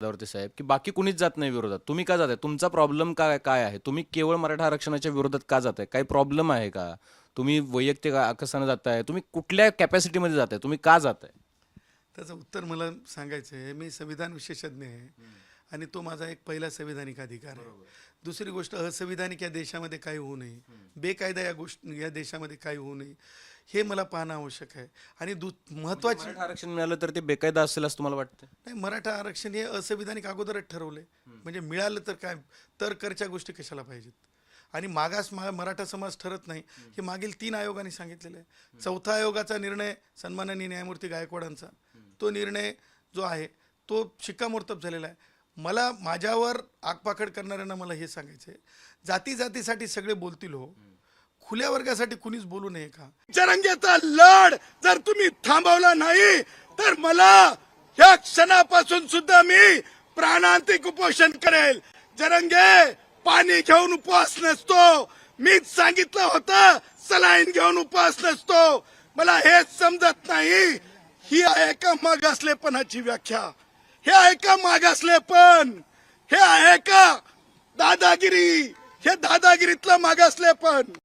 पदावरती साहेब की बाकी कुणीच जात नाही विरोधात. तुम्ही का जाताय? तुमचा प्रॉब्लेम काय काय आहे? तुम्ही केवळ मराठा आरक्षणाच्या विरोधात का जाताय? काही प्रॉब्लेम आहे का? तुम्ही वैयक्तिक आकसानं जाताय. तुम्ही कुठल्या कॅपॅसिटीमध्ये जाताय? तुम्ही का जाताय? त्याचं उत्तर मला सांगायचं आहे मी संविधान विशेषज्ञ आहे. आणि तो माझा एक पहिला संविधानिक अधिकार आहे. दुसरी गोष्ट असंविधानिक या देशामध्ये काही होऊ नये. बेकायदा या गोष्टी या देशामध्ये काही होऊ नये. हे मला पाहणं आवश्यक आहे. आणि दु महत्त्वाची मराठा आरक्षण मिळालं तर ते बेकायदा असेल असं तुम्हाला वाटतं नाही मराठा आरक्षण हे असंविधानिक अगोदरच ठरवले म्हणजे मिळालं तर काय? तर करच्या गोष्टी कशाला पाहिजेत? आणि मागास मा मराठा समाज ठरत नाही. हे मागील तीन आयोगाने सांगितलेलं आहे. चौथा आयोगाचा निर्णय सन्माननीय न्यायमूर्ती गायकवाडांचा. तो निर्णय जो आहे तो शिक्कामोर्तब झालेला आहे. मला माझ्यावर आगपाखड करणाऱ्यांना मला हे सांगायचं आहे जाती जातीसाठी सगळे बोलतील हो. खुल्या वर्गासाठी कुणीच बोलू नये का? जरंगेचा लढ जर तुम्ही थांबवला नाही तर मला ह्या क्षणापासून सुद्धा मी प्राणांतिक उपोषण करेल. जरंगे पाणी घेऊन उपवास नसतो. मीच सांगितलं होतं सलाईन घेऊन उपवास नसतो. मला हेच समजत नाही. ही आहे का मागासलेपणाची व्याख्या. हे आहे का मागासलेपण हे आहे का दादागिरी? हे दादागिरीतलं मागासलेपण